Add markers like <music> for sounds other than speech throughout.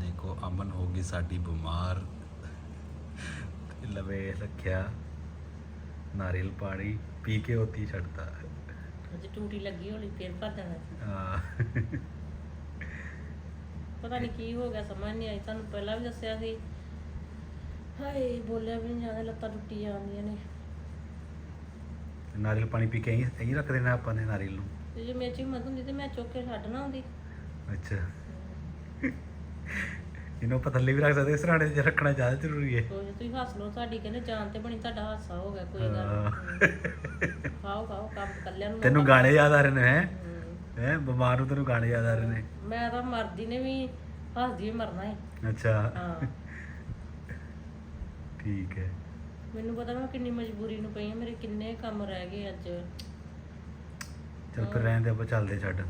ਦੇਖੋ ਅਮਨ ਹੋ ਗਈ ਸਾਡੀ ਬਿਮਾਰ। ਲਵੇ ਰੱਖਿਆ ਨਾਰੀਅਲ ਪਾਣੀ ਪੀ ਕੇ ਉੱਤੀ ਛੱਡਤਾ। ਅੱਜ ਟੂਟੀ ਲੱਗੀ ਹੋਣੀ ਫੇਰ ਭਰ ਦੇਣਾ ਸੀ। ਹਾਂ। ਪਤਾ ਨਹੀਂ ਕੀ ਹੋ ਗਿਆ ਸਮਝ ਨਹੀਂ ਆਈ। ਤੁਹਾਨੂੰ ਪਹਿਲਾਂ ਵੀ ਦੱਸਿਆ ਸੀ। ਹਾਏ ਬੋਲਿਆ ਵੀ ਨਹੀਂ ਜਾਂਦਾ ਲੱਤਾਂ ਟੁੱਟੀ ਜਾਂਦੀਆਂ ਨੇ। ਨਾਰੀਅਲ ਪਾਣੀ ਪੀ ਕੇ ਐਂ ਐਂ ਰੱਖ ਦੇਣਾ ਆਪਾਂ ਨੇ ਨਾਰੀਅਲ ਨੂੰ। ਤੇ ਜੇ ਮੇਰੇ ਚ ਹਿੰਮਤ ਹੁੰਦੀ ਤੇ ਮੈਂ ਚੁੱਕ ਕੇ ਛੱਡਣਾ ਹੁੰਦੀ ਅੱਛਾ। ਇਹਨੂੰ ਆਪਾਂ ਥੱਲੇ ਵੀ ਰੱਖ ਸਕਦੇ ਸਰਾਣੇ 'ਚ ਰੱਖਣਾ ਜ਼ਿਆਦਾ ਜ਼ਰੂਰੀ ਹੈ। ਕੋਈ ਨੀ, ਤੁਸੀਂ ਹੱਸ ਲਓ ਤੁਹਾਡੀ ਕਹਿੰਦੇ ਜਾਨ ਤੇ ਬਣੀ ਤੁਹਾਡਾ ਹਾਸਾ ਹੋ ਗਿਆ ਕੋਈ ਗੱਲ ਹਾਂ। ਨੀ। ਖਾਓ ਖਾਓ ਕੰਮ ਕੱਲਿਆਂ ਨੂੰ ਤੈਨੂੰ ਗਾਣੇ ਯਾਦ ਆ ਰਹੇ ਨੇ ਹੈ? ਹਮ, ਹੈ? ਬਿਮਾਰ ਨੂੰ ਤੈਨੂੰ ਗਾਣੇ ਯਾਦ ਆ ਰਹੇ ਨੇ। ਮੈਂ ਤਾਂ ਮਰਦੀ ਨੇ ਵੀ ਹੱਸਦੀ ਵੀ ਮਰਨਾ ਹੈ ਅੱਛਾ। ਹਾਂ। ਠੀਕ ਹੈ। ਮੈਨੂੰ ਪਤਾ ਮੈਂ ਕਿੰਨੀ ਮਜਬੂਰੀ ਨੂੰ ਪਈ ਹਾਂ ਮੇਰੇ ਕਿੰਨੇ ਕੰਮ ਰਹਿ ਗਏ ਅੱਜ। ਚਲ ਫਿਰ ਰਹਿਣ ਦੇ ਆਪਾਂ ਚੱਲਦੇ ਛੱਡ।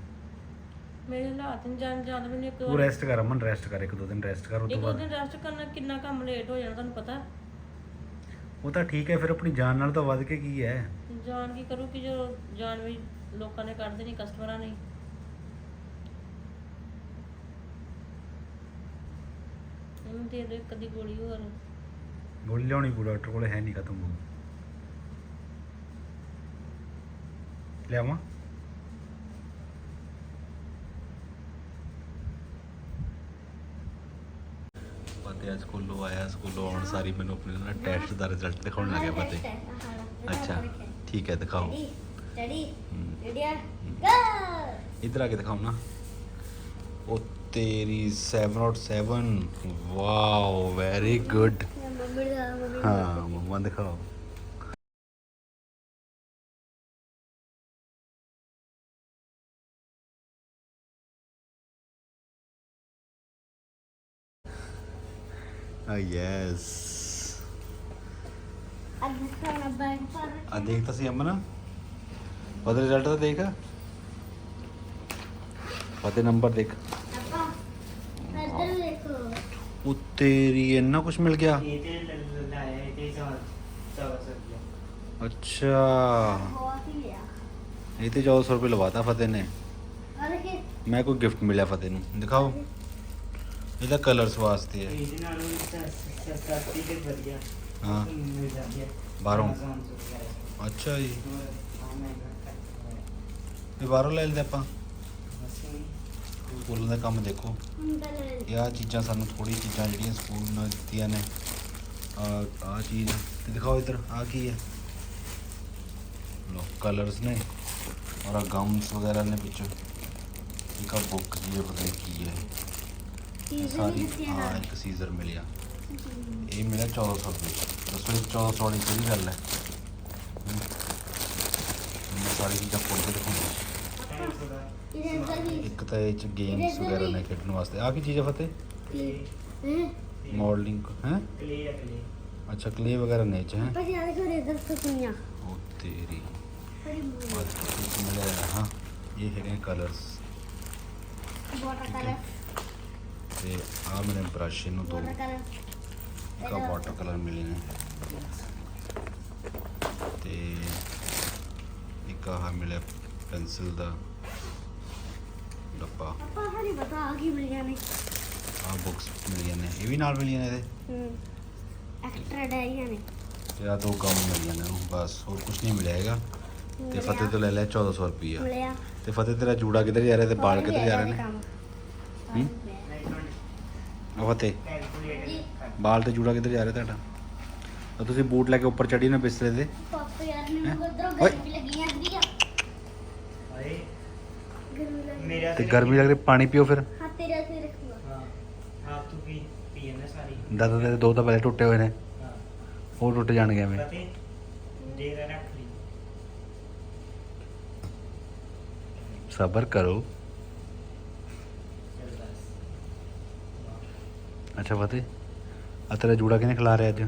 ਮੇਰੇ ਹਾਲਾਤ ਨਹੀਂ ਜਾਣ ਜਾਂਦੇ ਮੈਨੂੰ ਇੱਕ ਤੂੰ ਵਾਰ। ਰੈਸਟ ਕਰ ਅਮਨ ਰੈਸਟ ਕਰ ਇੱਕ ਦੋ ਦਿਨ ਰੈਸਟ ਕਰ ਉਹ ਤੋਂ ਇੱਕ ਬਾਅਦ। ਦਿਨ ਰੈਸਟ ਕਰਨਾ ਕਿੰਨਾ ਕੰਮ ਲੇਟ ਹੋ ਜਾਣਾ ਤੁਹਾਨੂੰ ਪਤਾ? ਉਹ ਤਾਂ ਠੀਕ ਹੈ ਫਿਰ ਆਪਣੀ ਜਾਨ ਨਾਲ ਤਾਂ ਵੱਧ ਕੇ ਕੀ ਹੈ? ਜਾਣ ਕੀ ਕਰੂ ਕਿ ਜੋ ਜਾਨ ਵੀ ਲੋਕਾਂ ਨੇ ਕੱਢ ਦੇਣੀ ਕਸਟਮਰਾਂ ਨੇ। ਇਹਨੂੰ ਦੇ ਦੇ ਕਦੀ ਗੋਲੀ ਹੋਰ। ਗੋਲੀ ਲਿਆਉਣੀ ਪੂ ਡਾਕਟਰ ਕੋਲੇ ਹੈ ਨਹੀਂ ਖਤਮ ਹੋ ਲਿਆਵਾਂ? ਪਤੇ ਅੱਜ ਸਕੂਲੋਂ ਆਇਆ ਸਕੂਲੋਂ ਆਉਣ ਸਾਰੀ ਮੈਨੂੰ ਆਪਣੇ ਨਾ ਟੈਸਟ ਦਾ ਰਿਜ਼ਲਟ ਦਿਖਾਉਣ ਲੱਗਿਆ ਪਤੇ ਅੱਛਾ ਠੀਕ ਹੈ ਦਿਖਾਓ? Go! ਇੱਧਰ ਆ ਕੇ ਦਿਖਾਓ ਨਾ। ਉਹ ਤੇਰੀ 7 ਆਊਟ 7 ਵਾਓ ਵੈਰੀ ਗੁੱਡ ਹਾਂ ਮੰਮਾ ਦਿਖਾਓ। ਯੈਸ ਅੱਜ ਖਾਣਾ ਬੈਗ ਪਰ ਆ ਦੇਖ ਤਾਂ ਸੀ ਅਮਨ। ਉਹਦਾ ਰਿਜ਼ਲਟ ਤਾਂ ਦੇਖ। ਫਤੇ ਨੰਬਰ ਦੇਖ। ਆਪਾਂ ਇੱਧਰ ਦੇਖੋ। ਉਹ ਤੇਰੀ ਇੰਨਾ ਕੁਝ ਮਿਲ ਗਿਆ? ਇਹ ਤੇ ਲਾਇਆ ਇਹ ਤੇ ਚਾਰ ਚਾਰ ਸਬਜ਼ੀਆਂ ਅੱਛਾ। ਬਹੁਤ ਹੀ ਲਿਆ ਇਹ ਤੇ 1400 ਰੁਪਏ ਲਵਾਤਾ ਫਤਿਹ ਨੇ। ਆ ਦੇਖੇ ਮੈਂ ਕੋਈ ਗਿਫਟ ਮਿਲਿਆ ਫਤਿਹ ਨੂੰ। ਦਿਖਾਓ। ਇਹਦਾ ਕਲਰਸ ਵਾਸਤੇ ਹੈ। ਇਹਦੇ ਨਾਲ ਸਸਤਾ ਤੇ ਵਧੀਆ। ਹਾਂ। ਮਿਲ ਜਾਂਦੀ ਹੈ। ਬਾਹਰੋਂ? ਅੱਛਾ ਜੀ। ਇਹ ਬਾਹਰੋਂ ਲੈ ਲੈਂਦੇ ਆਪਾਂ? ਸਕੂਲ ਦਾ ਕੰਮ ਦੇਖੋ। ਇਹ ਆਹ ਚੀਜ਼ਾਂ ਸਾਨੂੰ ਥੋੜੀ ਚੀਜ਼ਾਂ ਜਿਹੜੀਆਂ ਸਕੂਲ ਨੇ ਦਿੱਤੀਆਂ ਨੇ। ਆ ਆ ਚੀਜ਼। ਤੇ ਦਿਖਾਓ ਇੱਧਰ ਆ ਕੀ ਹੈ? ਲੋ ਕਲਰਸ ਨੇ। ਔਰ ਆ ਗਮਸ ਵਗੈਰਾ ਨੇ ਵਿੱਚੋਂ ਇੱਕ ਆ ਬੁੱਕ ਜੀ ਇਹ ਪਤਾ ਕੀ ਹੈ। ਇਹ ਚੀਜ਼ ਸਾਰੀ ਨਹੀਂ ਦਿੱਤੀ ਹਾਂ ਨਾ ਇੱਕ ਸੀਜ਼ਰ ਮਿਲਿਆ ਇਹ ਮਿਲਿਆ 1400 ਰੁਪਏ ਦੱਸੋ ਇਹ 1400 ਵਾਲੀ ਕਿਹੜੀ ਗੱਲ ਹੈ ਹਮ। ਮੈਂ ਸਾਰੀ ਚੀਜ਼ਾਂ ਖੋਲ ਕੇ ਦਿਖਾਉਂਦਾ ਥੋੜਾ ਇਹਦੇ ਅੰਦਰ ਵੀ ਇੱਕ ਤਾਂ ਇਹ ਚ ਗੇਮਸ ਵਗੈਰਾ ਨੇ ਖੇਡਣ ਵਾਸਤੇ ਆ ਕੀ ਚੀਜ਼ ਹੈ ਫਤਿਹ ਹੈ ਮਾਡਲਿੰਗ ਹੈ ਕਲੇ ਕਲੇ ਤੇ ਆ ਮੇਰੇ ਬ੍ਰਸ਼ ਨੂੰ ਦੋ। ਇੱਕ ਵਾਟਰ ਕਲਰ ਮਿਲੇ ਨੇ। ਤੇ ਇੱਕ ਆਹ ਮਿਲਿਆ ਪੈਨਸਿਲ ਦਾ ਡੱਬਾ। ਆਪਾਂ ਹਰੀ ਬਤਾ ਆ ਕੀ ਮਿਲੀਆਂ ਨੇ? ਆ ਬੁੱਕਸ ਮਿਲੀਆਂ ਨੇ। ਇਹ ਵੀ ਨਾਲ ਮਿਲੀਆਂ ਨੇ ਇਹਦੇ? ਹੂੰ। ਐਕਸਟਰਾ ਡਾਇਰੀਆਂ ਨੇ। ਤੇ ਆ ਦੋ ਗਮ ਮਿਲੀਆਂ ਨੇ ਬਸ ਹੋਰ ਕੁਝ ਨਹੀਂ ਮਿਲਿਆ ਹੈਗਾ। ਤੇ ਫਤਿਹ ਤੋਂ ਲੈ ਲਿਆ 1400 ਰੁਪਈਆ। ਮਿਲਿਆ। ਤੇ ਫਤਿਹ ਤੇਰਾ ਜੂੜਾ ਕਿੱਧਰ ਜਾ ਰਿਹਾ ਤੇ ਬਾਲ ਕਿੱਧਰ ਜਾ ਰਹੇ ਨੇ? ਹੂੰ? ਫਤਿਹ ਬਾਲ ਤੇ ਜੂੜਾ ਕਿੱਧਰ ਜਾ ਰਿਹਾ ਤੁਹਾਡਾ? ਤਾਂ ਤੁਸੀਂ ਬੂਟ ਲੈ ਕੇ ਉੱਪਰ ਚੜੀ ਨਾ ਬਿਸਤਰੇ ਦੇ ਪਾਪਾ ਯਾਰ? ਮੈਨੂੰ ਉਧਰੋਂ। ਗਰਮੀ ਲੱਗੀ ਜਾਂਦੀ ਆ। ਹਾਏ। ਗਰਮੀ ਲੱਗੀ। ਮੇਰਾ ਤੇ ਗਰਮੀ ਲੱਗ ਰਹੀ ਪਾਣੀ ਪੀਓ ਫਿਰ। ਹਾਂ ਤੇਰਾ ਤੇ ਰੱਖੂਗਾ। ਹਾਂ ਆਪ ਤੂੰ ਪੀ ਪੀ ਨਾ ਸਾਰੀ। ਦਾਦਾ ਦੇ ਦੋ ਤਾਂ ਪਹਿਲੇ ਟੁੱਟੇ ਹੋਏ ਨੇ। ਹਾਂ। ਹੋਰ ਟੁੱਟ ਜਾਣਗੇ ਐਵੇਂ। ਪਤੇ ਦੇ ਦੇ ਰੱਖ ਲਈ। ਸਬਰ ਕਰੋ ਚੱਲ ਬਸ ਅੱਛਾ ਫਤਿਹ ਆ ਤੇਰਾ ਜੂੜਾ ਕਿਹਨੇ ਖਿਲਾ ਰਿਹਾ ਅੱਜ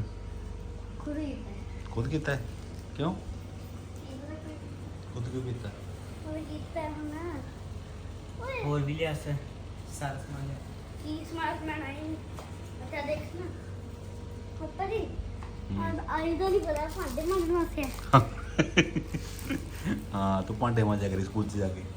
ਖੁਰੀ ਖੁਦ ਕੀਤਾ ਹੈ ਕਿਉਂ ਖੁਦ ਕਿਉਂ ਕੀਤਾ ਉਹ ਕੀਤਾ ਹੁਣ ਓਏ ਹੋਰ ਵੀ ਲਿਆ ਸਰ ਸਾਰਾ ਸਮਾਨ ਲਿਆ ਕੀ ਸਮਾਰਟ ਮੈਨ ਆਈ ਅੱਛਾ ਦੇਖ ਨਾ ਪਾਪਾ ਜੀ ਹਮ। ਆਈ ਤਾਂ ਨਹੀਂ ਪਤਾ ਸਾਡੇ ਮਨ ਨੂੰ ਆਸਿਆ ਹਾਂ ਤੂੰ ਭਾਂਡੇ ਮਾਂਜਿਆ ਕਰੀ ਸਕੂਲ 'ਚ ਜਾ ਕੇ ਲੱਕੀ ਦੀ ਝੋਟਾ ਹੈ ਤਾਂ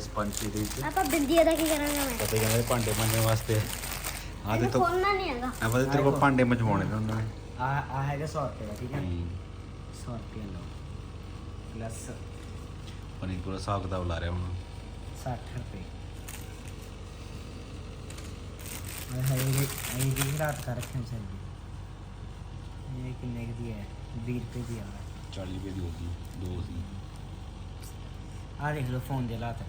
ਸਪੰਜ ਦੇ ਵਿੱਚ ਆਪਾਂ ਬਿੰਦੀ ਦਾ ਕੀ ਕਰਾਂਗਾ ਮੈਂ? ਫਤਿਹ ਕਹਿੰਦੇ ਭਾਂਡੇ ਮੰਜਣ ਵਾਸਤੇ। ਆ ਦੇ ਇਹਨੂੰ ਤੋਂ ਖੋਲਣਾ ਨਹੀਂ ਹੈਗਾ। ਆ ਫਤਿਹ ਤੇਰੇ ਕੋਲ ਭਾਂਡੇ ਮਚਵਾਉਣੇ ਨੇ ਉਹਨਾਂ ਨੇ। ਆ ਆ ਹੈਗਾ 100 ਰੁਪਏ ਦਾ ਠੀਕ ਹੈ? ਹੂੰ। 100 ਰੁਪਏ ਲਓ ਪਲੱਸ ਪਨੀਰ ਪੂਰਾ ਹਿਸਾਬ ਕਿਤਾਬ ਲਾ ਰਿਹਾ ਹੁਣ। 60 ਰੁਪਏ। ਮੈਂ ਹੈ ਇਹ ਇਹ ਦੀ ਰਾਤ ਕਰ ਰੱਖਿਆ ਸਰ ਇਹ ਕਿੰਨੇ ਕੁ ਦੀ ਹੈ? 20 ਰੁਪਏ ਦੀ ਆ। 40 ਰੁਪਏ ਦੀ ਹੋ ਗਈ ਦੋ ਸੀ ਆ ਦੇਖ ਲਓ ਫੋਨ ਦੇ ਹਾਲਾਤ।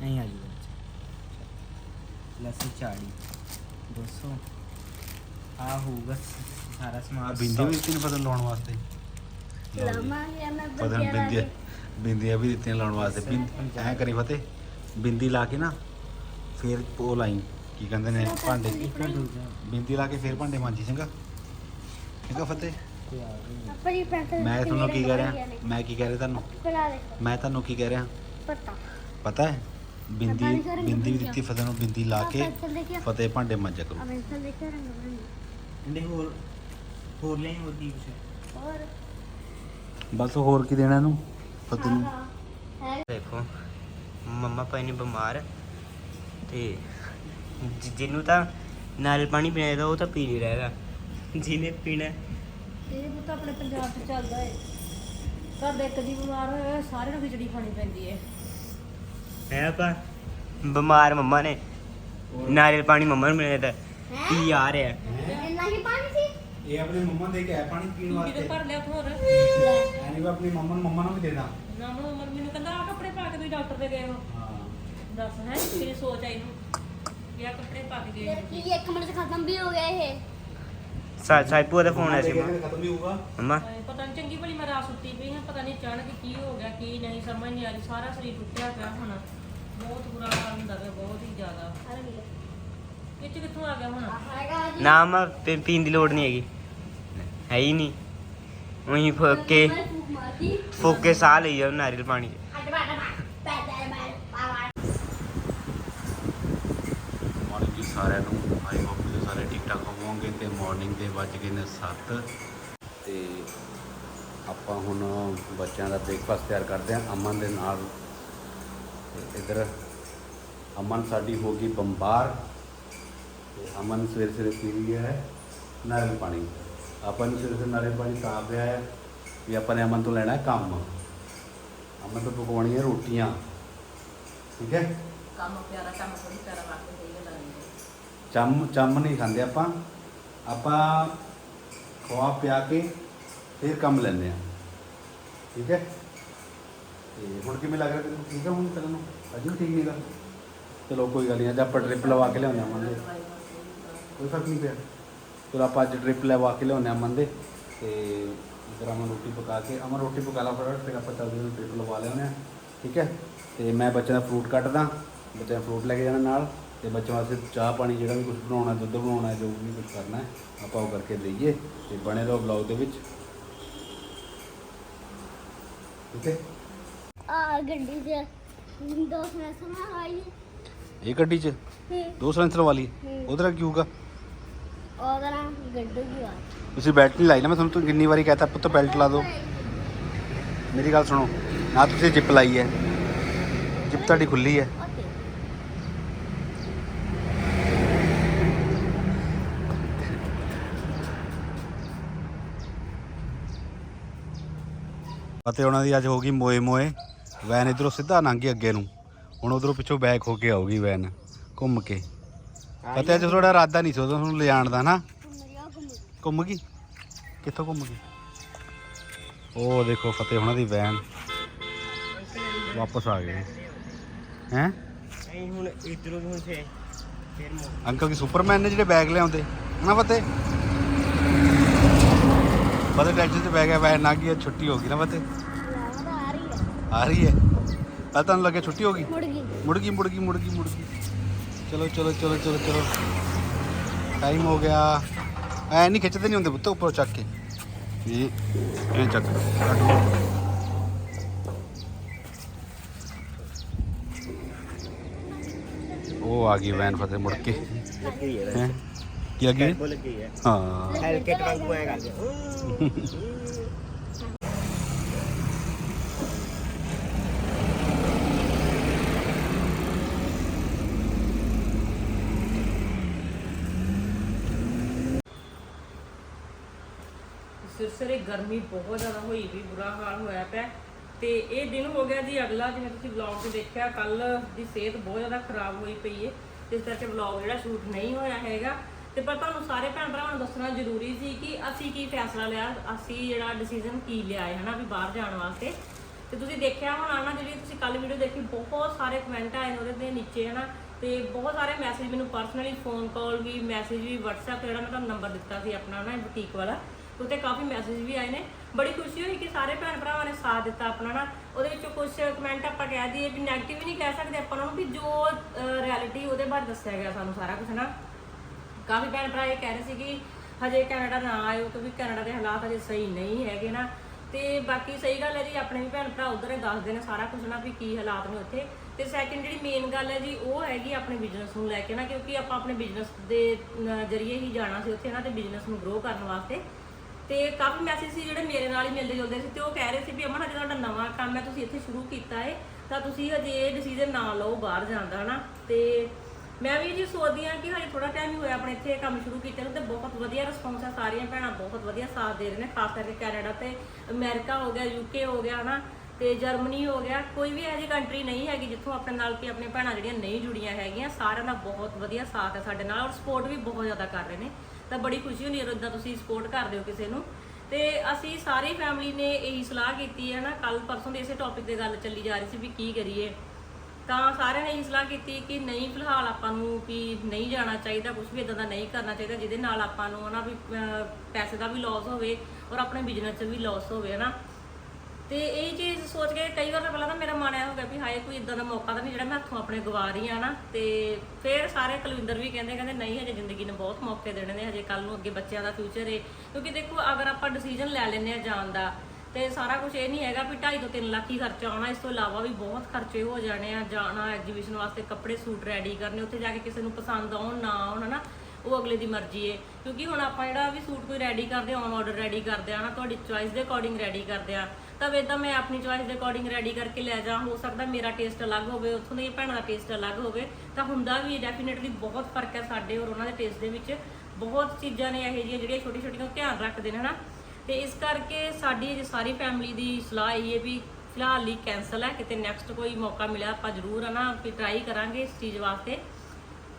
ਨਹੀਂ ਆ ਜੂਗਾ ਪਲੱਸ 40 200 ਆ ਹੋਊਗਾ ਸ- ਸਾਰਾ ਆ ਸਮਾਨ ਬਿੰਦੀ ਵੀ ਦਿੱਤੀ ਨੇ ਲਾਉਣ ਵਾਸਤੇ। ਲਾਵਾਂਗੇ ਮੈਂ ਫਤਿਹ ਨੂੰ ਬਿੰਦੀ ਬਿੰਦੀਆਂ ਵੀ ਦਿੱਤੀਆਂ ਲਾਉਣ ਵਾਸਤੇ ਬਿੰਦ ਐ ਕਰੀ ਫਤਿਹ ਬਿੰਦੀ ਲਾ ਕੇ ਨਾ ਫਿਰ ਉਹ ਲਾਈ ਕੀ ਕਹਿੰਦੇ ਨੇ ਭਾਂਡੇ ਇੱਕ ਦੂਜਾ ਬਿੰਦੀ ਲਾ ਕੇ ਫਿਰ ਭਾਂਡੇ ਮਾਂਜੀ ਚੰਗਾ ਠੀਕ ਆ ਗਿਆ ਆਪਾਂ ਜੀ ਪੈਸੇ ਮੈਂ ਤੁਹਾਨੂੰ ਕੀ ਕਹਿ ਰਿਹਾ ਮੈਂ ਕੀ ਕਹਿ ਰਿਹਾ ਤੁਹਾਨੂੰ ਦੇਖੋ ਮੈਂ ਤੁਹਾਨੂੰ ਕੀ ਕਹਿ ਰਿਹਾ ਪਤਾ ਪਤਾ ਹੈ ਫਿਰ ਦਿੱਤੀ ਫਤਿਹ ਨੂੰ ਬਿੰਦੀ ਲਾ ਕੇ ਪੈਨਸਲ ਦੇਖਿਆ ਫਤਿਹ ਭਾਂਡੇ ਮਾਂਜਿਆ ਕਰੋ। ਆ ਪੈਨਸਲ ਦੇਖਿਆ ਰੰਗ ਬਣਾਉਣੀ ਇਹਦੇ ਹੋਰ ਹੋਰ ਲੈ ਹੋਰ ਕੀ ਕੁਛ ਹੋਰ? ਬਸ ਹੋਰ ਕੀ ਦੇਣਾ ਇਹਨੂੰ? ਫਤਿਹ ਨੂੰ। ਹੈ ਦੇਖੋ ਮੰਮਾ ਪਈ ਨੇ ਬਿਮਾਰ ਤੇ ਜਿ- ਜਿਹਨੂੰ ਤਾਂ ਨਾਰੀਅਲ ਪਾਣੀ ਪੀਣਾ ਦਾ ਉਹ ਤਾਂ ਪੀ ਨਹੀਂ ਰਹੇਗਾ ਜਿਹਨੇ ਪੀਣਾ ਇਹ ਪੁੱਤ ਆਪਣੇ ਪੰਜਾਬ 'ਚ ਚੱਲਦਾ ਏ। ਘਰ ਦੇ ਇੱਕ ਜੀ ਬਿਮਾਰ ਹੋਇਆ ਹੋਇਆ, ਸਾਰਿਆਂ ਨੂੰ ਖਿਚੜੀ ਖਾਣੀ ਪੈਂਦੀ ਏ। ਹੈ ਬਿਮਾਰ ਮੰਮਾ ਨੇ। ਨਾਰੀਅਲ ਪਾਣੀ ਮੰਮਾ ਨੂੰ ਮਿਲਿਆ ਤਾਂ ਪੀ ਆ ਰਿਹਾ। ਇੰਨਾ ਹੀ ਪਾਣੀ ਸੀ? ਇਹ ਆਪਣੇ ਮੰਮਾ ਦੇ ਕੇ ਆਇਆ ਪਾਣੀ ਪੀਣ ਤੂੰ ਕਿਤੇ ਭਰ ਲਿਆ ਥੋਰ ਐਨੀ ਵੀ ਆਪਣੀ ਮੰਮਾ ਨੂੰ ਮੰਮਾ ਨੂੰ ਵੀ ਦੇ ਦਾਂ। ਨਾ ਮਨ ਮੈਨੂੰ ਕਹਿੰਦਾ ਆ ਕੱਪੜੇ ਪਾ ਕੇ ਤੁਸੀਂ ਡਾਕਟਰ ਦੇ ਗਏ ਹੋ। ਹਾਂ। ਦੱਸ ਹੈ ਮੇਰੀ ਸੋਚ ਆਈ ਨੂੰ ਕਿ ਆ ਕੱਪੜੇ ਪਾ ਕੇ ਗਏ ਹੋ। ਕੀ ਇੱਕ ਮਿੰਟ ਚ ਖਤਮ ਵੀ ਹੋ ਗਿਆ ਇਹ? ਸਾ ਸਾਈਪੂ ਦਾ ਫੋਨ ਆਇਆ ਸੀ ਮੰਮਾ ਖਤਮ ਵੀ ਹੋਊਗਾ? ਮੰਮਾ। ਹਾਏ, ਪਤਾ ਨਹੀਂ ਚੰਗੀ ਭਲੀ ਮੈਂ ਰਾਤ ਸੁੱਤੀ ਪਈ ਹਾਂ ਪਤਾ ਨਹੀਂ ਅਚਾਨਕ ਕੀ ਹੋ ਗਿਆ ਕੀ ਨਹੀਂ ਸਮਝ ਨਹੀਂ ਆ ਰਹੀ ਸਾਰਾ ਸਰੀਰ ਟੁੱਟਿਆ ਪਿਆ ਹੁਣ ਬਹੁਤ ਬੁਰਾ ਹਾਲ ਹੁੰਦਾ ਪਿਆ ਬਹੁਤ ਹੀ ਜ਼ਿਆਦਾ ਇਹ 'ਚ ਕਿੱਥੋਂ ਆ ਗਿਆ ਹੁਣ? ਹੈਗਾ ਜੀ ਨਾ ਮੈਂ ਪੀਣ ਦੀ ਲੋੜ ਨਹੀਂ ਹੈਗੀ। ਹੈ ਹੀ ਨਹੀਂ। ਉਹੀ ਫੋਕੇ ਫੋਕੇ ਸਾਹ ਲਈ ਜਾਓ ਨਾਰੀਅਲ ਪਾਣੀ 'ਚ। ਮਾਰਨਿੰਗ ਜੀ ਸਾਰਿਆਂ ਨੂੰ ਆਈ ਹੋਪ ਕਿ ਸਾਰੇ ਠੀਕ ਠਾਕ ਹੋਵੋਗੇ ਤੇ ਮਾਰਨਿੰਗ ਦੇ ਵੱਜ ਗਏ ਨੇ 7 ਤੇ ਆਪਾਂ ਹੁਣ ਬੱਚਿਆਂ ਦਾ ਬ੍ਰੇਕਫਾਸਟ ਤਿਆਰ ਕਰਦੇ ਹਾਂ ਅਮਨ ਦੇ ਨਾਲ। ਇਧਰ ਅਮਨ ਸਾਡੀ ਹੋ ਗਈ ਬੰਬਾਰ। ਤੇ ਅਮਨ ਸਵੇਰੇ ਸਵੇਰੇ ਪੀ ਰਹੀ ਹੈ ਨਾਰੀਅਲ ਪਾਣੀ। ਆਪਾਂ ਨੂੰ ਸਵੇਰੇ ਸਵੇਰੇ ਨਾਰੀਅਲ ਪਾਣੀ ਤਾਂ ਪਿਆ ਹੈ ਵੀ ਆਪਾਂ ਨੇ ਅਮਨ ਤੋਂ ਲੈਣਾ ਹੈ ਕੰਮ। ਅਮਨ ਤੋਂ ਪਕਵਾਉਣੀ ਹੈ ਰੋਟੀਆਂ। ਠੀਕ ਹੈ? ਕੰਮ ਪਿਆਰਾ ਕੰਮ ਥੋੜੀ ਪਿਆਰਾ ਸਹੀ ਗੱਲ ਨਹੀਂ। ਚੰਮ ਚੰਮ ਨਹੀਂ ਖਾਂਦੇ ਆਪਾਂ। ਆਪਾਂ ਖਵਾ ਪਿਆ ਕੇ ਫਿਰ ਕੰਮ ਲੈਂਦੇ ਆ ਠੀਕ ਹੈ? ਤੇ ਹੁਣ ਕਿਵੇਂ ਲੱਗ ਰਿਹਾ ਤੈਨੂੰ? ਠੀਕ ਹੈ ਹੁਣ ਤੈਨੂੰ ਅਜੇ ਵੀ ਠੀਕ ਨਹੀਂ ਗਾ ਚਲੋ ਕੋਈ ਗੱਲ ਨਹੀਂ ਅੱਜ ਆਪਾਂ ਡ੍ਰਿਪ ਲਵਾ ਕੇ ਲਿਆਉਂਦੇ ਆ ਮੰਦੇ ਕੋਈ ਫ਼ਰਕ ਨਹੀਂ ਪਿਆ। ਚਲੋ ਆਪਾਂ ਅੱਜ ਡ੍ਰਿਪ ਲਵਾ ਕੇ ਲਿਆਉਂਦੇ ਆ ਮੰਦੇ ਤੇ ਇਧਰ ਅਮਨ ਰੋਟੀ ਪਕਾ ਕੇ ਅਮਨ ਰੋਟੀ ਪਕਾ ਲਾ ਫਟਾਫਟ ਫਿਰ ਆਪਾਂ ਚੱਲਦੇ ਹਾਂ ਡ੍ਰਿਪ ਲਵਾ ਲਿਆਉਂਦੇ ਆ ਠੀਕ ਹੈ? ਤੇ ਮੈਂ ਬੱਚਿਆਂ ਦਾ ਫਰੂਟ ਕੱਟਦਾ ਬੱਚਿਆਂ ਦਾ ਫਰੂਟ ਲੈ ਕੇ ਜਾਣਾ ਨਾਲ ਤੇ ਬੱਚਿਆਂ ਵਾਸਤੇ ਚਾਹ ਪਾਣੀ ਜਿਹੜਾ ਵੀ ਕੁਝ ਬਣਾਉਣਾ ਦੁੱਧ ਬਣਾਉਣਾ ਜੋ ਵੀ ਕੁਝ ਕਰਨਾ ਆਪਾਂ ਉਹ ਕਰਕੇ ਦਈਏ ਤੇ ਬਣੇ ਰਹੋ ਬਲੌਗ ਦੇ ਵਿੱਚ। ਠੀਕ ਹੈ? ਆ ਗੱਡੀ ਚ ਦੋ ਸਮੈਸਾ ਆਈ। ਇਹ ਗੱਡੀ 'ਚ? ਹੂੰ। ਦੋ ਸਿਲੰਡਰ ਵਾਲੀ। ਉਹਦਾ ਕੀ ਹੋਊਗਾ ਉਹਦਾ ਨਾਮ ਗੱਡੂ ਕੀ ਤੁਸੀਂ ਬੈਲਟ ਨਹੀਂ ਲਾਈ ਨਾ, ਮੈਂ ਤੁਹਾਨੂੰ ਤਾਂ ਕਿੰਨੀ ਵਾਰੀ ਕਹਤਾ, ਪੁੱਤ ਬੈਲਟ ਲਾ ਦਿਓ ਮੇਰੀ ਗੱਲ ਸੁਣੋ, ਨਾ ਤੁਸੀਂ ਜਿਪ ਲਾਈ ਹੈ। ਜਿਪ ਤੁਹਾਡੀ ਖੁੱਲੀ ਹੈ। ਅਤੇ ਉਹਨਾਂ ਦੀ ਅੱਜ ਹੋ ਗਈ ਮੋਏ ਮੋਏ। ਵੈਨ ਇਧਰੋਂ ਸਿੱਧਾ ਲੰਘ ਗਈ ਅੱਗੇ ਨੂੰ। ਹੁਣ ਉਧਰੋਂ ਪਿੱਛੋਂ ਬੈਕ ਹੋ ਕੇ ਆਉਗੀ ਵੈਨ। ਘੁੰਮ ਕੇ। ਪਤਾ ਅੱਜ ਥੋੜਾ ਇਰਾਦਾ ਨਹੀਂ ਸੀ ਉਦੋਂ ਤੁਹਾਨੂੰ ਲਿਜਾਣ ਦਾ ਨਾ। ਘੁੰਮ ਗਈ? ਕਿੱਥੋਂ ਘੁੰਮ ਗਈ? ਉਹ ਦੇਖੋ ਫਤਿਹ ਉਹਨਾਂ ਦੀ ਵੈਨ। ਵਾਪਸ ਆ ਗਏ। ਹੈ? ਅਸੀਂ ਹੁਣ ਇਧਰੋਂ ਵੀ ਹੁਣ ਫੇਰ ਫੇਰ ਮੋ ਅੰਕਲ ਕੀ ਸੁਪਰਮੈਨ ਨੇ ਜਿਹੜੇ ਬੈਗ ਲਿਆਉਂਦੇ? ਨਾ ਫਤਿਹ? ਫਤਿਹ ਟੈਕਸੀ ਤੇ ਬੈਗ ਹੈ ਵੈਨ ਨਾ ਗਈ ਛੁੱਟੀ ਹੋ ਗਈ ਨਾ ਫਤਿਹ? ਆ ਰਹੀ ਹੈ। ਆ ਰਹੀ ਹੈ। ਆ ਤੁਹਾਨੂੰ ਲੱਗਿਆ ਛੁੱਟੀ ਹੋ ਗਈ? ਮੁੜ ਗਈ। ਮੁੜ ਗਈ ਮੁੜ ਗਈ ਮੁੜ ਗਈ ਮੁੜ ਗਈ। ਚਲੋ ਚਲੋ ਚਲੋ ਚਲੋ ਚਲੋ। ਟਾਈਮ ਹੋ ਗਿਆ। ਐ ਨਹੀਂ ਖਿੱਚਦੇ ਨਹੀਂ ਹੁੰਦੇ ਪੁੱਤ ਉੱਪਰ ਚੱਕ ਕੇ। ਇਹ ਇਹ ਚੱਕ। ਉਹ ਆ ਗਈ ਵੈਨ ਫਤਿਹ ਮੁੜ ਕੇ। ਲੱਗੀ ਹੈ? ਕੀ ਲੱਗੀ ਹੈ ਹਾਂ ਹੈਲਕਟ ਵਾਂਗੂ ਐ ਕਰਦੇ <laughs> ਸਿਰਸਿਰੇ ਗਰਮੀ ਬਹੁਤ ਜ਼ਿਆਦਾ ਹੋਈ ਵੀ ਬੁਰਾ ਹਾਲ ਹੋਇਆ ਪਿਆ। ਤੇ ਇਹ ਦਿਨ ਹੋ ਗਿਆ ਜੀ ਅਗਲਾ, ਜਿਵੇਂ ਤੁਸੀਂ ਵਲੌਗ 'ਚ ਦੇਖਿਆ ਕੱਲ ਦੀ ਸਿਹਤ ਬਹੁਤ ਜ਼ਿਆਦਾ ਖਰਾਬ ਹੋਈ ਪਈ ਏ ਤੇ ਇਸ ਕਰਕੇ ਵਲੌਗ ਜਿਹੜਾ ਸ਼ੂਟ ਨਹੀਂ ਹੋਇਆ ਹੈਗਾ। ਤੇ ਪਰ ਤੁਹਾਨੂੰ ਸਾਰੇ ਭੈਣ ਭਰਾਵਾਂ ਨੂੰ ਦੱਸਣਾ ਜ਼ਰੂਰੀ ਸੀ ਕਿ ਅਸੀਂ ਕੀ ਫੈਸਲਾ ਲਿਆ, ਅਸੀਂ ਜਿਹੜਾ ਡਿਸੀਜਨ ਕੀ ਲਿਆ ਹੈ ਹਨਾ ਵੀ ਬਾਹਰ ਜਾਣ ਵਾਸਤੇ। ਤੇ ਤੁਸੀਂ ਦੇਖਿਆ ਹੋਣਾ ਨਾ, ਜਿਹੜੀ ਤੁਸੀਂ ਕੱਲ ਵੀਡੀਓ ਦੇਖੀ, ਬਹੁਤ ਸਾਰੇ ਕਮੈਂਟ ਆਏ ਉਹਦੇ ਦੇ ਨੀਚੇ, ਹਨਾ। ਤੇ ਬਹੁਤ ਸਾਰੇ ਮੈਸੇਜ ਮੈਨੂੰ ਪਰਸਨਲੀ ਫੋਨ ਕਾਲ ਵੀ ਮੈਸੇਜ ਵੀ, WhatsApp ਤੇ ਜਿਹੜਾ ਮੈਂ ਤੁਹਾਨੂੰ ਨੰਬਰ ਦਿੱਤਾ ਸੀ ਆਪਣਾ ਨਾ ਬੁਟੀਕ ਵਾਲਾ। ਉੱਤੇ ਕਾਫੀ ਮੈਸੇਜ ਵੀ ਆਏ ਨੇ। ਬੜੀ ਖੁਸ਼ੀ ਹੋਈ ਕਿ ਸਾਰੇ ਭੈਣ ਭਰਾਵਾਂ ਨੇ ਸਾਥ ਦਿੱਤਾ ਆਪਣਾ ਨਾ। ਉਹਦੇ ਵਿੱਚੋਂ ਕੁਝ ਕਮੈਂਟ ਆਪਾਂ ਕਹਿ ਦਈਏ ਵੀ 네ਗੇਟਿਵ ਵੀ ਨਹੀਂ ਕਹਿ ਸਕਦੇ ਆਪਾਂ ਉਹਨਾਂ ਨੂੰ ਵੀ ਜੋ ਰਿਐਲਿਟੀ ਉਹਦੇ ਬਾਰੇ ਦੱਸਿਆ ਗਿਆ ਸਾਨੂੰ ਸਾਰਾ ਕੁਝ ਨਾ। ਕਾਫੀ ਭੈਣ ਭਰਾ ਇਹ ਕਹਿ ਰਹੇ ਸੀ ਕਿ ਹਜੇ ਕੈਨੇਡਾ ਨਾ ਆਇਓ ਕਿਉਂਕਿ ਕੈਨੇਡਾ ਦੇ ਹਾਲਾਤ ਹਜੇ ਸਹੀ ਨਹੀਂ ਹੈਗੇ ਨਾ। ਤੇ ਬਾਕੀ ਸਹੀ ਗੱਲ ਹੈ ਜੀ, ਆਪਣੇ ਵੀ ਭੈਣ ਭਰਾ ਉਧਰ ਹੀ ਦੱਸਦੇ ਨੇ ਸਾਰਾ ਕੁਝ ਨਾ ਵੀ ਕੀ ਹਾਲਾਤ ਨੇ ਉੱਥੇ। ਤੇ ਸੈਕਿੰਡ ਜਿਹੜੀ ਮੇਨ ਗੱਲ ਹੈ ਜੀ, ਉਹ ਹੈਗੀ ਆਪਣੇ ਬਿਜ਼ਨਸ ਨੂੰ ਲੈ ਕੇ ਨਾ, ਕਿਉਂਕਿ ਆਪਾਂ ਆਪਣੇ ਬਿਜ਼ਨਸ ਦੇ ਜ਼ਰੀਏ ਹੀ ਜਾਣਾ ਸੀ ਉੱਥੇ ਨਾ ਤੇ ਬਿਜ਼ਨਸ ਨੂੰ ਗਰੋ ਕਰਨ ਵਾਸਤੇ। ਤੇ ਕਾਫੀ ਮੈਸੇਜ ਸੀ ਜਿਹੜੇ ਮੇਰੇ ਨਾਲ ਹੀ ਮਿਲਦੇ ਜੁਲਦੇ ਸੀ ਤੇ ਉਹ ਕਹਿ ਰਹੇ ਸੀ ਵੀ ਅਮਨ, ਹਜੇ ਤੁਹਾਡਾ ਨਵਾਂ ਕੰਮ ਹੈ, ਤੁਸੀਂ ਇੱਥੇ ਸ਼ੁਰੂ ਕੀਤਾ ਹੈ ਤਾਂ ਤੁਸੀਂ ਹਜੇ ਇਹ ਡਿਸੀਜਨ ਨਾ ਲਓ ਬਾਹਰ ਜਾਣ ਦਾ, ਹਨਾ? ਤੇ ਮੈਂ ਵੀ ਜੀ ਸੋਚਦੀ ਹਾਂ ਕਿ ਹਜੇ ਥੋੜਾ ਟਾਈਮ ਹੀ ਹੋਇਆ, ਆਪਣੇ ਇੱਥੇ ਕੰਮ ਸ਼ੁਰੂ ਕੀਤੇ ਨੂੰ ਤੇ ਬਹੁਤ ਵਧੀਆ ਰਿਸਪੌਂਸ ਹੈ ਸਾਰੀਆਂ ਭੈਣਾਂ, ਬਹੁਤ ਵਧੀਆ ਸਾਥ ਦੇ ਰਹੇ ਨੇ, ਖਾਸ ਕਰਕੇ ਕੈਨੇਡਾ ਤੇ ਅਮਰੀਕਾ ਹੋ ਗਿਆ ਯੂਕੇ ਹੋ ਗਿਆ, ਹਨਾ? ਤੇ ਜਰਮਨੀ ਹੋ ਗਿਆ, ਕੋਈ ਵੀ ਇਹੋ ਜਿਹੀ ਕੰਟਰੀ ਨਹੀਂ ਹੈਗੀ ਜਿੱਥੋਂ ਆਪਣੇ ਨਾਲ ਕਿ ਆਪਣੇ ਭੈਣਾਂ ਜਿਹੜੀਆਂ ਨਹੀਂ ਜੁੜੀਆਂ ਹੈਗੀਆਂ, ਸਾਰਿਆਂ ਦਾ ਬਹੁਤ ਵਧੀਆ ਸਾਥ ਹੈ ਸਾਡੇ ਨਾਲ, ਔਰ ਸਪੋਰਟ ਵੀ ਬਹੁਤ ਜ਼ਿਆਦਾ ਕਰ ਰਹੇ ਨੇ। ਤਾਂ ਬੜੀ ਖੁਸ਼ੀ ਹੁੰਦੀ ਹੈ ਜਦੋਂ ਤੁਸੀਂ ਸਪੋਰਟ ਕਰਦੇ ਹੋ ਕਿਸੇ ਨੂੰ। ਤੇ ਅਸੀਂ ਸਾਰੀ ਫੈਮਿਲੀ ਨੇ ਇਹੀ ਸਲਾਹ ਕੀਤੀ ਹੈ ਨਾ ਕੱਲ ਪਰਸੋਂ ਦੇ ਇਸੇ ਟੌਪਿਕ ਤੇ ਗੱਲ ਚੱਲੀ ਜਾ ਰਹੀ ਸੀ ਵੀ ਕੀ ਕਰੀਏ। ਤਾਂ ਸਾਰਿਆਂ ਨੇ ਇਹੀ ਸਲਾਹ ਕੀਤੀ ਕਿ ਨਹੀਂ, ਫਿਲਹਾਲ ਆਪਾਂ ਨੂੰ ਵੀ ਨਹੀਂ ਜਾਣਾ ਚਾਹੀਦਾ ਕੁਝ ਵੀ ਇਦਾਂ ਦਾ ਨਹੀਂ ਕਰਨਾ ਚਾਹੀਦਾ, ਜਿਹਦੇ ਨਾਲ ਆਪਾਂ ਨੂੰ ਹਨਾ ਵੀ ਪੈਸੇ ਦਾ ਵੀ ਲਾਸ ਹੋਵੇ ਔਰ ਆਪਣੇ ਬਿਜ਼ਨਸ 'ਚ ਵੀ ਲਾਸ ਹੋਵੇ, ਹਨਾ। ਤੇ ਇਹ ਚੀਜ਼ ਸੋਚ ਕੇ ਕਈ ਵਾਰ ਤਾਂ ਪਹਿਲਾਂ ਤਾਂ ਮੇਰਾ ਮਨ ਆਇਆ ਹੋ ਗਿਆ ਵੀ ਹਾਏ ਕੋਈ ਇਦਾਂ ਦਾ ਮੌਕਾ ਤਾਂ ਨਹੀਂ ਜਿਹੜਾ ਮੈਂ ਹੱਥੋਂ ਆਪਣੇ ਗਵਾ ਰਹੀ ਆ ਨਾ। ਤੇ ਫਿਰ ਸਾਰੇ ਕੁਲਵਿੰਦਰ ਵੀ ਕਹਿੰਦੇ ਕਹਿੰਦੇ ਨਹੀਂ, ਹਜੇ ਜ਼ਿੰਦਗੀ ਨੇ ਬਹੁਤ ਮੌਕੇ ਦੇਣੇ ਨੇ, ਹਜੇ ਕੱਲ ਨੂੰ ਅੱਗੇ ਬੱਚਿਆਂ ਦਾ ਫਿਊਚਰ ਏ। ਕਿਉਂਕਿ ਦੇਖੋ, ਅਗਰ ਆਪਾਂ ਡਿਸੀਜਨ ਲੈ ਲੈਂਦੇ ਆ ਜਾਣ ਦਾ, ਤੇ ਸਾਰਾ ਕੁਝ ਇਹ ਨਹੀਂ ਹੈਗਾ ਵੀ 2.5 ਤੋਂ 3 ਲੱਖ ਹੀ ਖਰਚਾ ਆਉਣਾ, ਇਸ ਤੋਂ ਇਲਾਵਾ ਵੀ ਬਹੁਤ ਖਰਚੇ ਹੋ ਜਾਣੇ ਆ, ਜਾਣਾ ਐਗਜ਼ੀਬਿਸ਼ਨ ਵਾਸਤੇ ਕੱਪੜੇ ਸੂਟ ਰੈਡੀ ਕਰਨੇ, ਉੱਥੇ ਜਾ ਕੇ ਕਿਸੇ ਨੂੰ ਪਸੰਦ ਆਉਣ, ਨਾ ਆਉਣ, ਹਨਾ, ਉਹ ਅਗਲੇ ਦੀ ਮਰਜ਼ੀ ਏ। ਕਿਉਂਕਿ ਹੁਣ ਆਪਾਂ ਜਿਹੜਾ ਵੀ ਸੂਟ ਕੋਈ ਰੈਡੀ ਕਰਦੇ ਆਨ ਆਰਡਰ ਰੈਡੀ ਕਰਦੇ ਆ ਨਾ ਤੁਹਾਡੀ ਚੁਆਇਸ ਦੇ ਅਕੋਰਡਿੰਗ ਰੈਡੀ ਕਰਦੇ ਆ। ਤਾਂ ਵੇਦਾਂ ਮੈਂ ਆਪਣੀ ਚੁਆਇਸ ਦੇ ਅਕੋਰਡਿੰਗ ਰੈਡੀ ਕਰਕੇ ਲੈ ਜਾ, ਹੋ ਸਕਦਾ ਮੇਰਾ ਟੇਸਟ ਅਲੱਗ ਹੋਵੇ, ਉੱਥੋਂ ਦੀ ਭੈਣਾਂ ਦਾ ਟੇਸਟ ਅਲੱਗ ਹੋਵੇ, ਤਾਂ ਹੁੰਦਾ ਵੀ ਡੈਫੀਨਿਟਲੀ ਬਹੁਤ ਫ਼ਰਕ ਹੈ ਸਾਡੇ ਔਰ ਉਹਨਾਂ ਦੇ ਟੇਸਟ ਦੇ ਵਿੱਚ। ਬਹੁਤ ਚੀਜ਼ਾਂ ਨੇ ਇਹੋ ਜਿਹੀਆਂ ਜਿਹੜੀਆਂ ਛੋਟੀ ਛੋਟੀਆਂ ਧਿਆਨ ਰੱਖਦੇ ਨੇ, ਹਨਾ? ਤੇ ਇਸ ਕਰਕੇ ਸਾਡੀ ਸਾਰੀ ਫੈਮਿਲੀ ਦੀ ਸਲਾਹ ਇਹ ਹੈ ਵੀ ਫਿਲਹਾਲ ਲਈ ਕੈਨਸਲ ਹੈ, ਕਿਤੇ ਨੈਕਸਟ ਕੋਈ ਮੌਕਾ ਮਿਲਿਆ ਆਪਾਂ ਜ਼ਰੂਰ, ਹਨਾ, ਵੀ ਟਰਾਈ ਕਰਾਂਗੇ ਇਸ ਚੀਜ਼ ਵਾਸਤੇ।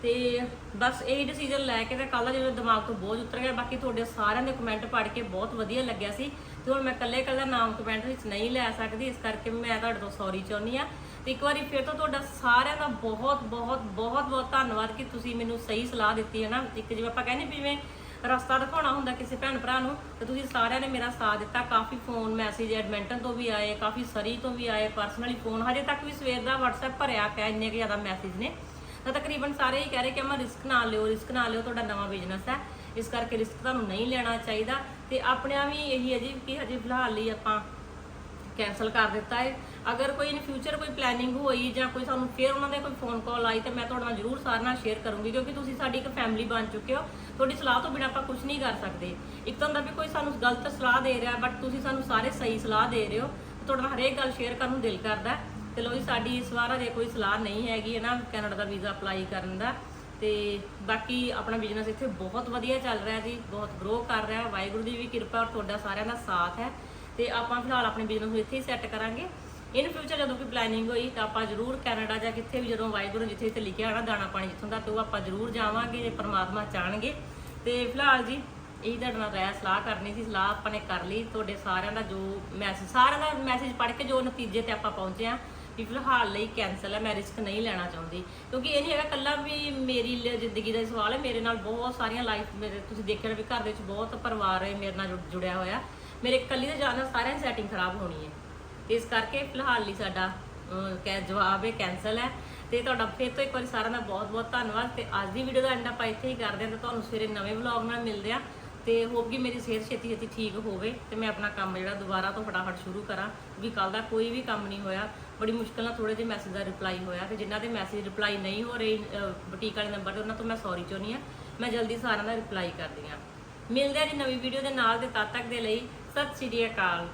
ਤੇ ਬਸ ਇਹ ਡਿਸੀਜਨ ਲੈ ਕੇ ਤੇ ਕੱਲ ਜਦੋਂ ਦਿਮਾਗ ਤੋਂ ਬੋਝ ਉਤਰ ਗਿਆ, ਬਾਕੀ ਤੁਹਾਡੇ ਸਾਰਿਆਂ ਦੇ ਕਮੈਂਟ ਪੜ੍ਹ ਕੇ ਬਹੁਤ ਵਧੀਆ ਲੱਗਿਆ ਸੀ ਤੇ ਹੁਣ ਮੈਂ ਇਕੱਲੇ ਇਕੱਲੇ ਨਾਮ ਕਮੈਂਟ ਵਿੱਚ ਨਹੀਂ ਲੈ ਸਕਦੀ, ਇਸ ਕਰਕੇ ਮੈਂ ਤੁਹਾਡੇ ਤੋਂ ਸੌਰੀ ਚਾਹੁੰਦੀ ਆ ਤੇ ਇੱਕ ਵਾਰੀ ਫਿਰ ਤੋਂ ਤੁਹਾਡਾ ਸਾਰਿਆਂ ਦਾ ਬਹੁਤ ਬਹੁਤ ਬਹੁਤ ਬਹੁਤ ਧੰਨਵਾਦ ਕਿ ਤੁਸੀਂ ਮੈਨੂੰ ਸਹੀ ਸਲਾਹ ਦਿੱਤੀ ਹੈ ਨਾ। ਇੱਕ ਜਿਵੇਂ ਆਪਾਂ ਕਹਿੰਦੇ ਵੀ ਜਿਵੇਂ ਰਸਤਾ ਦਿਖਾਉਣਾ ਹੁੰਦਾ ਕਿਸੇ ਭੈਣ ਭਰਾ ਨੂੰ, ਤੇ ਤੁਸੀਂ ਸਾਰਿਆਂ ਨੇ ਮੇਰਾ ਸਾਥ ਦਿੱਤਾ। ਕਾਫੀ ਫੋਨ ਮੈਸੇਜ ਐਡਮਿੰਟਨ ਤੋਂ ਵੀ ਆਏ, ਕਾਫੀ ਸਰੀ ਤੋਂ ਵੀ ਆਏ ਪਰਸਨਲੀ ਫੋਨ ਹਜੇ ਤੱਕ ਵੀ ਸਵੇਰ ਦਾ WhatsApp ਭਰਿਆ ਪਿਆ, ਇੰਨੇ ਕੁ ਜ਼ਿਆਦਾ ਮੈਸੇਜ ਨੇ। ਤਾਂ ਤਕਰੀਬਨ ਸਾਰੇ ਹੀ ਕਹਿ ਰਹੇ ਕਿ ਅਮਾ ਰਿਸਕ ਨਾ ਲਿਓ ਰਿਸਕ ਨਾ ਲਿਓ, ਤੁਹਾਡਾ ਨਵਾਂ ਬਿਜ਼ਨਸ ਹੈ। ਇਸ ਕਰਕੇ ਰਿਸਕ ਤੁਹਾਨੂੰ ਨਹੀਂ ਲੈਣਾ ਚਾਹੀਦਾ। ਤੇ ਆਪਣਿਆਂ ਵੀ ਇਹੀ ਹੈ ਜੀ ਕਿ ਹਜੇ ਫਿਲਹਾਲ ਲਈ ਆਪਾਂ ਕੈਨਸਲ ਕਰ ਦਿੱਤਾ ਹੈ। ਅਗਰ ਕੋਈ ਇਨ ਫਿਊਚਰ ਕੋਈ ਪਲੈਨਿੰਗ ਹੋਈ ਜਾਂ ਕੋਈ ਸਾਨੂੰ ਫਿਰ ਉਹਨਾਂ ਦੇ ਕੋਈ ਫੋਨ ਕਾਲ ਆਈ, ਤਾਂ ਮੈਂ ਤੁਹਾਡੇ ਨਾਲ ਜ਼ਰੂਰ ਸਾਰਿਆਂ ਨਾਲ ਸ਼ੇਅਰ ਕਰੂੰਗੀ, ਕਿਉਂਕਿ ਤੁਸੀਂ ਸਾਡੀ ਇੱਕ ਫੈਮਿਲੀ ਬਣ ਚੁੱਕੇ ਹੋ। ਤੁਹਾਡੀ ਸਲਾਹ ਤੋਂ ਬਿਨਾਂ ਆਪਾਂ ਕੁਝ ਨਹੀਂ ਕਰ ਸਕਦੇ। ਇੱਕ ਤਾਂ ਹੁੰਦਾ ਵੀ ਕੋਈ ਸਾਨੂੰ ਗਲਤ ਸਲਾਹ ਦੇ ਰਿਹਾ ਬਟ ਤੁਸੀਂ ਸਾਨੂੰ ਸਾਰੇ ਸਹੀ ਸਲਾਹ ਦੇ ਰਹੇ ਹੋ। ਤੁਹਾਡੇ ਨਾਲ ਹਰੇਕ ਗੱਲ ਸ਼ੇਅਰ ਕਰਨ ਨੂੰ ਦਿਲ ਕਰਦਾ ਤੇ ਲੋ ਜੀ, ਸਾਡੀ ਇਸ ਵਾਰ ਹਜੇ ਕੋਈ ਸਲਾਹ ਨਹੀਂ ਹੈਗੀ ਹੈ ਨਾ ਕੈਨੇਡਾ ਦਾ ਵੀਜ਼ਾ ਅਪਲਾਈ ਕਰਨ ਦਾ। ਤੇ ਬਾਕੀ ਆਪਣਾ ਬਿਜ਼ਨਸ ਇੱਥੇ ਬਹੁਤ ਵਧੀਆ ਚੱਲ ਰਿਹਾ ਜੀ, ਬਹੁਤ ਗਰੋ ਕਰ ਰਿਹਾ। ਵਾਹਿਗੁਰੂ ਦੀ ਵੀ ਕਿਰਪਾ ਔਰ ਤੁਹਾਡਾ ਸਾਰਿਆਂ ਦਾ ਸਾਥ ਹੈ। ਤੇ ਆਪਾਂ ਫਿਲਹਾਲ ਆਪਣੇ ਬਿਜ਼ਨਸ ਨੂੰ ਇੱਥੇ ਹੀ ਸੈੱਟ ਕਰਾਂਗੇ। ਇਨ ਫਿਊਚਰ ਜਦੋਂ ਕੋਈ ਪਲੈਨਿੰਗ ਹੋਈ ਤਾਂ ਆਪਾਂ ਜ਼ਰੂਰ ਕੈਨੇਡਾ ਜਾਂ ਕਿੱਥੇ ਵੀ ਜਦੋਂ ਵਾਹਿਗੁਰੂ ਜਿੱਥੇ ਇੱਥੇ ਲਿਖਿਆ ਹੋਣਾ ਦਾਣਾ ਪਾਣੀ ਜਿੱਥੋਂ ਦਾ ਤੇ ਉਹ ਆਪਾਂ ਜ਼ਰੂਰ ਜਾਵਾਂਗੇ ਜੇ ਪਰਮਾਤਮਾ ਚਾਹਣਗੇ। ਤੇ ਫਿਲਹਾਲ ਜੀ, ਇਹੀ ਤੁਹਾਡੇ ਨਾਲ ਰਾਇ ਸਲਾਹ ਕਰਨੀ ਸੀ, ਸਲਾਹ ਆਪਾਂ ਨੇ ਕਰ ਲਈ। ਤੁਹਾਡੇ ਸਾਰਿਆਂ ਦਾ ਜੋ ਮੈਸੇਜ ਸਾਰਿਆਂ ਦਾ ਮੈਸੇਜ ਪੜ੍ਹ ਕੇ ਜੋ ਨਤੀਜੇ ਤੇ ਆਪਾਂ ਪਹੁੰਚੇ ਆ ਵੀ ਫਿਲਹਾਲ ਲਈ ਕੈਨਸਲ ਹੈ ਮੈਂ ਰਿਸਕ ਨਹੀਂ ਲੈਣਾ ਚਾਹੁੰਦੀ। ਕਿਉਂਕਿ ਇਹ ਨਹੀਂ ਹੈਗਾ ਕੱਲਾ ਵੀ ਮੇਰੀ ਲ- ਜ਼ਿੰਦਗੀ ਦਾ ਸਵਾਲ ਹੈ ਮੇਰੇ ਨਾਲ ਬਹੁਤ ਸਾਰੀਆਂ ਲਾਈਫ ਮੇਰੇ ਤੁਸੀਂ ਦੇਖਿਆ ਵੀ ਘਰ ਦੇ ਵਿੱਚ ਬਹੁਤ ਪਰਿਵਾਰ ਹੈ ਮੇਰੇ ਨਾਲ ਜੁੜ- ਜੁੜਿਆ ਹੋਇਆ। ਮੇਰੇ ਇਕੱਲੀ ਦੇ ਜਾਣ ਨਾਲ ਸਾਰਿਆਂ ਦੀ ਸੈਟਿੰਗ ਖਰਾਬ ਹੋਣੀ ਹੈ। ਤੇ ਇਸ ਕਰਕੇ ਫਿਲਹਾਲ ਲਈ ਸਾਡਾ ਅਹ, ਕਹਿ ਜਵਾਬ ਹੈ ਕੈਨਸਲ ਹੈ। ਤੇ ਤੁਹਾਡਾ ਫਿਰ ਤੋਂ ਇੱਕ ਵਾਰੀ ਸਾਰਿਆਂ ਦਾ ਬਹੁਤ ਬਹੁਤ ਧੰਨਵਾਦ। ਤੇ ਅੱਜ ਦੀ ਵੀਡੀਓ ਦਾ ਐਂਡ ਆਪਾਂ ਇੱਥੇ ਹੀ ਕਰਦੇ ਹਾਂ ਤੇ ਤੁਹਾਨੂੰ ਸਵੇਰੇ ਨਵੇਂ ਵਲੌਗ ਨਾਲ ਮਿਲਦੇ ਹਾਂ। ਤੇ ਹੋਪ ਕਿ ਮੇਰੀ ਸਿਹਤ ਛੇਤੀ ਛੇਤੀ ਠੀਕ ਹੋਵੇ ਤੇ ਮੈਂ ਆਪਣਾ ਕੰਮ ਜਿਹੜਾ ਦੁਬਾਰਾ ਤੋਂ ਫਟਾਫਟ ਸ਼ੁਰੂ ਕਰਾਂ। ਵੀ ਕੱਲ ਦਾ ਕੋਈ ਵੀ ਕੰਮ ਨਹੀਂ ਹੋਇਆ। ਬੜੀ ਮੁਸ਼ਕਲ ਨਾਲ ਥੋੜੇ ਜਿਹੇ ਮੈਸੇਜ ਦਾ ਰਿਪਲਾਈ ਹੋਇਆ ਤੇ ਜਿਨ੍ਹਾਂ ਦੇ ਮੈਸੇਜ ਰਿਪਲਾਈ ਨਹੀਂ ਹੋ ਰਹੇ ਬੁਟੀਕ ਵਾਲੇ ਨੰਬਰ ਤੇ ਉਹਨਾਂ ਤੋਂ ਮੈਂ ਸੌਰੀ ਚਾਹੁੰਦੀ ਆ ਮੈਂ ਜਲਦੀ ਸਾਰਿਆਂ ਦਾ ਰਿਪਲਾਈ ਕਰਦੀ ਆ ਮਿਲਦੇ ਆ ਜੀ ਨਵੀਂ ਵੀਡੀਓ ਦੇ ਨਾਲ ਤੇ ਤਦ ਤੱਕ ਦੇ ਲਈ ਸਤਿ ਸ਼੍ਰੀ ਅਕਾਲ।